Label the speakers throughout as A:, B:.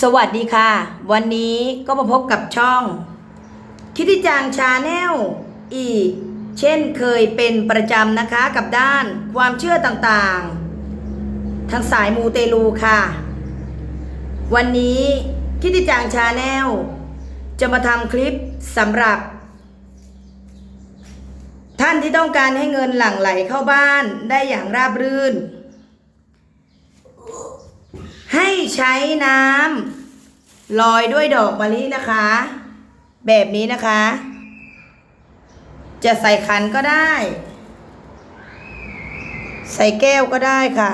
A: สวัสดีค่ะ วันนี้ก็มาพบกับช่อง คิติจังชาแนลอีก เช่นเคยเป็นประจำนะคะกับด้านความเชื่อต่างๆ ทางสายมูเตลูค่ะ วันนี้คิติจังชาแนลจะมาทำคลิปสำหรับ ท่านที่ต้องการให้เงินหลั่งไหลเข้าบ้านได้อย่างราบรื่น ใช้น้ำลอยด้วยดอกมะลินะคะ แบบนี้นะคะ จะใส่ขันก็ได้ ใส่แก้วก็ได้ค่ะ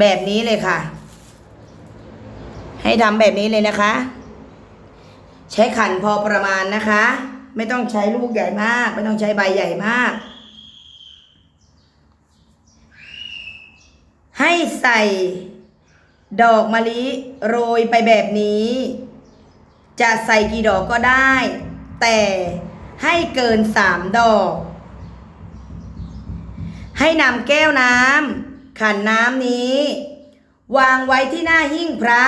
A: แบบนี้เลยค่ะ ให้ทำแบบนี้เลยนะคะ ใช้ขันพอประมาณนะคะ ไม่ต้องใช้ลูกใหญ่มาก ไม่ต้องใช้ใบใหญ่มาก ให้ใส่ดอกมะลิโรยไปแบบนี้ จะใส่กี่ดอกก็ได้ แต่ให้เกินสามดอก ให้นำแก้วน้ำขันน้ำนี้ วางไว้ที่หน้าหิ้งพระ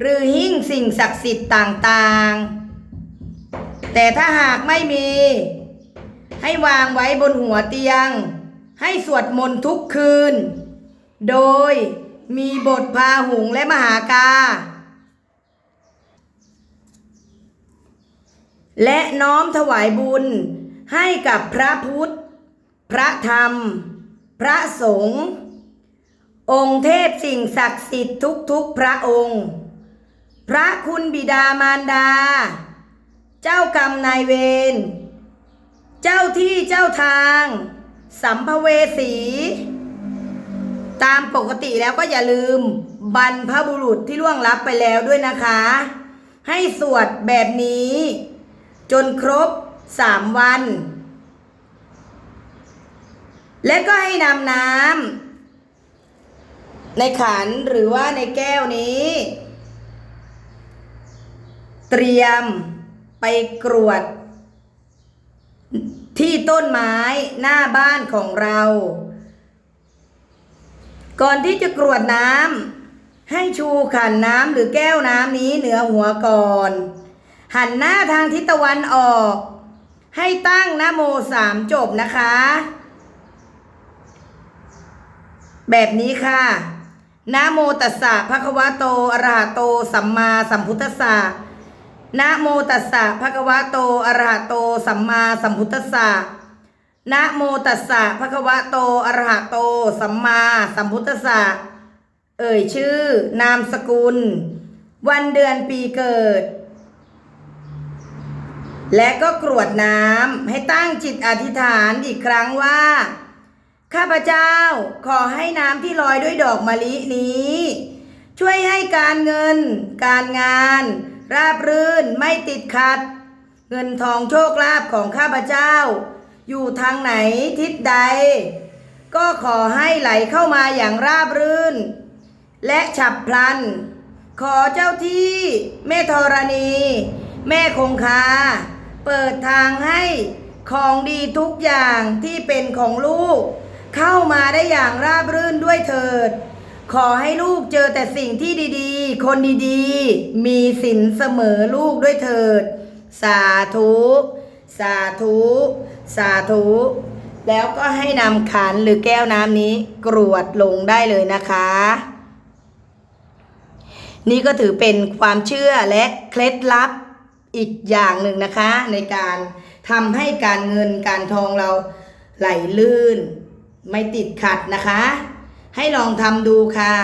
A: หรือหิ้งสิ่งศักดิ์สิทธิ์ต่างๆ แต่ถ้าหากไม่มี ให้วางไว้บนหัวเตียง ให้สวดมนต์ทุกคืน โดยมีบทพาหุงและมหากา และน้อมถวายบุญให้กับพระพุทธ พระธรรม พระสงฆ์องค์เทพสิ่งศักดิ์สิทธิ์ทุกๆพระองค์ พระคุณบิดามารดา เจ้ากรรมนายเวร เจ้าที่เจ้าทาง สัมภเวสี ตามปกติแล้วก็อย่าลืมบรรพบุรุษที่ล่วงลับไปแล้วด้วยนะคะ ให้สวดแบบนี้ จนครบสามวัน และก็ให้นำน้ำในขันหรือว่าในแก้วนี้ เตรียมไปกรวดที่ต้นไม้หน้าบ้านของเรา ก่อนที่จะกรวดน้ำให้ชูขันน้ำหรือแก้วน้ำนี้เหนือหัวก่อน หันหน้าทางทิศตะวันออก ให้ตั้งนโมสามจบนะคะ แบบนี้ค่ะนะโมตัสสะภะคะวะโตอะระหะโต สัมมาสัมพุทธัสสะนะโมตัสสะภะคะวะโตอะระหะโต สัมมาสัมพุทธัสสะ นะโมตัสสะภะคะวะโตอะระหะโต สัมมาสัมพุทธัสสะเอ่ยชื่อ นามสกุล วันเดือนปีเกิด และก็กรวดน้ำให้ตั้งจิตอธิษฐานอีกครั้งว่า ข้าพเจ้าขอให้น้ำที่ลอยด้วยดอกมะลินี้ ช่วยให้การเงิน การงาน ราบรื่นไม่ติดขัด เงินทองโชคลาภของข้าพเจ้า อยู่ทางไหนทิศใด ก็ขอให้ไหลเข้ามาอย่างราบรื่น และฉับพลัน ขอเจ้าที่แม่ธรณี แม่คงคา เปิดทางให้ของดีทุกอย่างที่เป็นของลูก เข้ามาได้อย่างราบรื่นด้วยเถิด ขอให้ลูกเจอแต่สิ่งที่ดีๆ คนดีๆ มีสินเสมอลูกด้วยเถิด สาธุ สาธุ สาธุ แล้วก็ให้นำขันหรือแก้วน้ำนี้กรวดลงได้เลยนะคะ นี่ก็ถือเป็นความเชื่อและเคล็ดลับอีกอย่างหนึ่งนะคะ ในการทำให้การเงินการทองเราไหลลื่น ไม่ติดขัดนะคะ ให้ลองทำดูค่ะ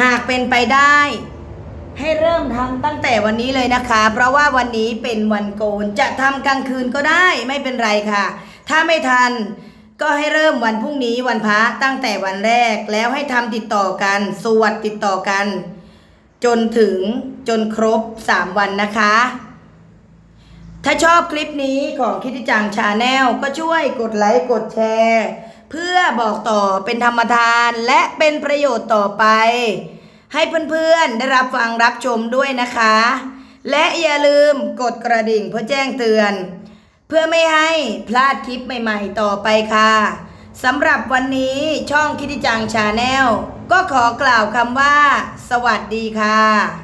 A: หากเป็นไปได้ ให้เริ่มทำตั้งแต่วันนี้เลยนะคะ เพราะว่าวันนี้เป็นวันโกนจะทำกลางคืนก็ได้ไม่เป็นไรค่ะ ถ้าไม่ทันก็ให้เริ่มวันพรุ่งนี้วันพระตั้งแต่วันแรกแล้วให้ทำติดต่อกันสวดติดต่อกัน จนถึงจนครบ 3 วันนะคะ ถ้าชอบคลิปนี้ของคิดจังชาแนลก็ช่วยกดไลค์กดแชร์ เพื่อบอกต่อเป็นธรรมทานและเป็นประโยชน์ต่อไป ให้เพื่อนๆได้รับฟังรับชมด้วยนะคะ และอย่าลืมกดกระดิ่งเพื่อแจ้งเตือน เพื่อไม่ให้พลาดคลิปใหม่ๆต่อไปค่ะสำหรับวันนี้ช่องคิดจังชาแนลก็ขอกล่าวคำว่า สวัสดีค่ะ